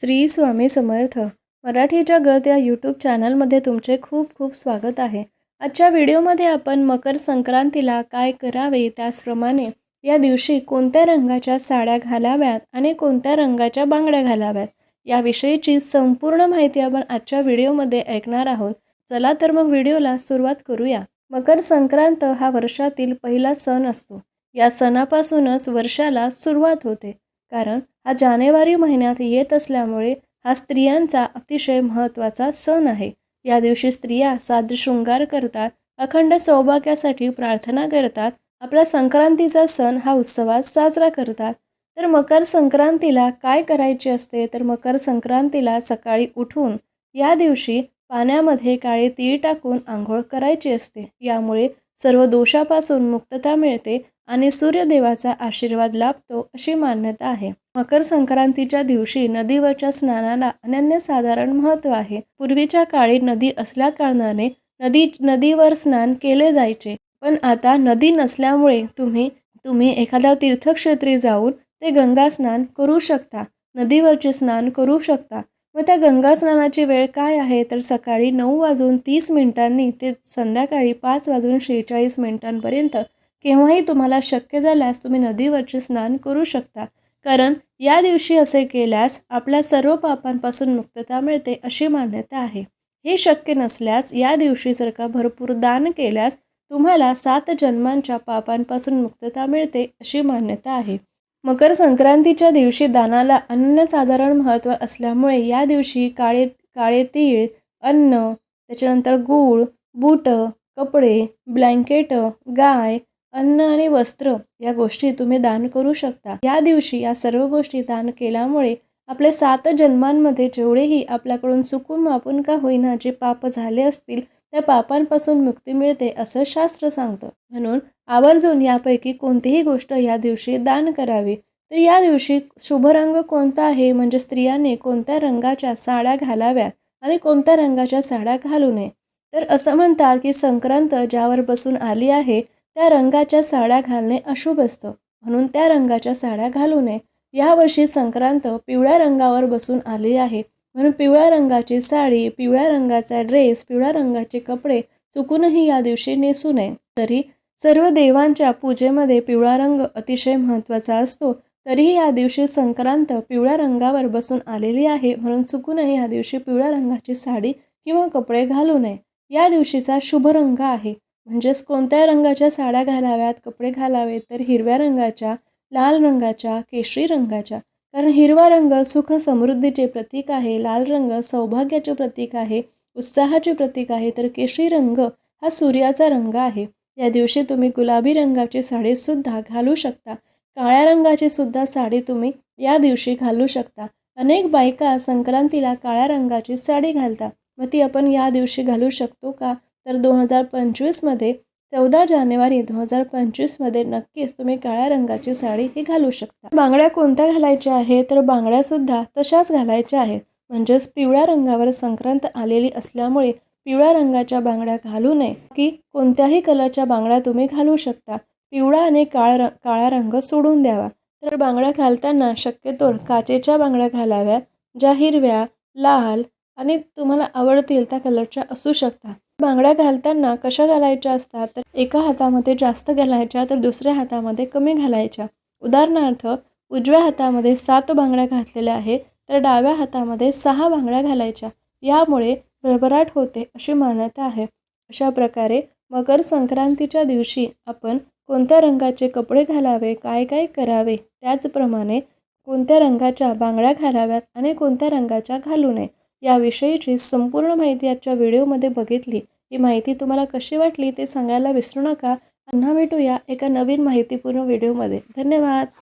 श्री स्वामी समर्थ. मराठी जगत या यूट्यूब चॅनलमध्ये तुमचे खूप खूप स्वागत आहे. आजच्या व्हिडिओमध्ये आपण मकर संक्रांतीला काय करावे त्याचप्रमाणे या दिवशी कोणत्या रंगाच्या साड्या घालाव्यात आणि कोणत्या रंगाच्या बांगड्या घालाव्यात याविषयीची संपूर्ण माहिती आपण आजच्या व्हिडिओमध्ये ऐकणार आहोत. चला तर मग व्हिडिओला सुरुवात करूया. मकर संक्रांत हा वर्षातील पहिला सण असतो. या सणापासूनच वर्षाला सुरुवात होते. कारण हा जानेवारी महिन्यात येत असल्यामुळे हा स्त्रियांचा अतिशय महत्त्वाचा सण आहे. या दिवशी स्त्रिया साद शृंगार करतात अखंड सौभाग्यासाठी प्रार्थना करतात आपला संक्रांतीचा सण हा उत्सवात साजरा करतात. तर मकर संक्रांतीला काय करायचे असते? तर मकर संक्रांतीला सकाळी उठून या दिवशी पाण्यामध्ये काळे तीळ टाकून आंघोळ करायची असते. यामुळे सर्व दोषापासून मुक्तता मिळते आणि सूर्यदेवाचा आशीर्वाद लाभतो अशी मान्यता आहे. मकर संक्रांतीच्या दिवशी नदीवरच्या स्नानाला अनन्यसाधारण महत्त्व आहे. पूर्वीच्या काळी नदी असल्या कारणाने नदी नदीवर स्नान केले जायचे. पण आता नदी नसल्यामुळे तुम्ही तुम्ही एखाद्या तीर्थक्षेत्री जाऊन ते गंगा स्नान करू शकता. नदीवरचे स्नान करू शकता. मग त्या गंगा स्नानाची वेळ काय आहे? तर सकाळी नऊ वाजून तीस मिनिटांनी ते संध्याकाळी पाच वाजून शेहेचाळीस मिनिटांपर्यंत केव्हाही तुम्हाला शक्य झाल्यास तुम्ही नदीवरचे स्नान करू शकता. कारण या दिवशी असे केल्यास आपल्या सर्व पापांपासून मुक्तता मिळते अशी मान्यता आहे. हे शक्य नसल्यास या दिवशी जर का भरपूर दान केल्यास तुम्हाला सात जन्मांच्या पापांपासून मुक्तता मिळते अशी मान्यता आहे. मकर संक्रांतीच्या दिवशी दानाला अनन्यसाधारण महत्त्व असल्यामुळे या दिवशी काळे काळे तीळ अन्न त्याच्यानंतर गूळ बूट कपडे ब्लँकेट गाय अन्न आणि वस्त्र या गोष्टी तुम्ही दान करू शकता. या दिवशी या सर्व गोष्टी दान केल्यामुळे आपल्या सात जन्मांमध्ये जेवढेही आपल्याकडून चुकून मापून का होईना जे पाप झाले असतील त्या पापांपासून मुक्ती मिळते असं शास्त्र सांगतं. म्हणून आवर्जून यापैकी कोणतीही गोष्ट या दिवशी दान करावी. तर या दिवशी शुभ रंग कोणता आहे? म्हणजे स्त्रियांनी कोणत्या रंगाच्या साड्या घालाव्यात आणि कोणत्या रंगाच्या साड्या घालू नये? तर असं म्हणतात की संक्रांत ज्यावर बसून आली आहे त्या रंगाच्या साड्या घालणे अशुभ असतं. म्हणून त्या रंगाच्या साड्या घालू नये. यावर्षी संक्रांत पिवळ्या रंगावर बसून आली आहे. म्हणून पिवळ्या रंगाची साडी पिवळ्या रंगाचा ड्रेस पिवळ्या रंगाचे कपडे चुकूनही या दिवशी नेसू नये. तरी सर्व देवांच्या पूजेमध्ये पिवळा रंग अतिशय महत्त्वाचा असतो. तरीही या दिवशी संक्रांत पिवळ्या रंगावर बसून आलेली आहे. म्हणून चुकूनही या दिवशी पिवळ्या रंगाची साडी किंवा कपडे घालू नये. या दिवशीचा शुभ रंग आहे. म्हणजेच कोणत्या रंगाच्या साड्या घालाव्यात कपडे घालावेत तर हिरव्या रंगाच्या लाल रंगाच्या केशरी रंगाच्या. कारण हिरवा रंग सुख समृद्धीचे प्रतीक आहे लाल रंग सौभाग्याचे प्रतीक आहे उत्साहाचे प्रतीक आहे तर केशरी रंग हा सूर्याचा रंग आहे. या दिवशी तुम्ही गुलाबी रंगाची साडीसुद्धा घालू शकता. काळ्या रंगाची सुद्धा साडी तुम्ही या दिवशी घालू शकता. अनेक बायका संक्रांतीला काळ्या रंगाची साडी घालतात. मग ती आपण या दिवशी घालू शकतो का? तर दोन हजार पंचवीसमध्ये चौदा जानेवारी दोन हजार पंचवीसमध्ये नक्कीच तुम्ही काळ्या रंगाची साडी ही घालू शकता. बांगड्या कोणत्या घालायच्या आहेत? तर बांगड्यासुद्धा तशाच घालायच्या आहेत. म्हणजेच पिवळ्या रंगावर संक्रांत आलेली असल्यामुळे पिवळ्या रंगाच्या बांगड्या घालू नये की कोणत्याही कलरच्या बांगड्या तुम्ही घालू शकता. पिवळा आणि काळ रंग काळा रंग सोडून द्यावा. तर बांगड्या घालताना शक्यतो काचेच्या बांगड्या घालाव्यात. ज्या हिरव्या लाल आणि तुम्हाला आवडतील त्या कलरच्या असू शकतात. बांगड्या घालताना कशा घालायच्या असतात? तर एका हातामध्ये जास्त घालायच्या तर दुसऱ्या हातामध्ये कमी घालायच्या. उदाहरणार्थ उजव्या हातामध्ये सात बांगड्या घातलेल्या आहेत तर डाव्या हातामध्ये सहा बांगड्या घालायच्या. यामुळे भरभराट होते अशी मान्यता आहे. अशा प्रकारे मकर संक्रांतीच्या दिवशी आपण कोणत्या रंगाचे कपडे घालावे काय काय करावे त्याचप्रमाणे कोणत्या रंगाच्या बांगड्या घालाव्यात आणि कोणत्या रंगाच्या घालू नये. याविषयीची संपूर्ण माहिती आजच्या व्हिडिओमध्ये बघितली. ही माहिती तुम्हाला कशी वाटली ते सांगायला विसरू नका. पुन्हा भेटूया एका नवीन माहितीपूर्ण व्हिडिओमध्ये. धन्यवाद.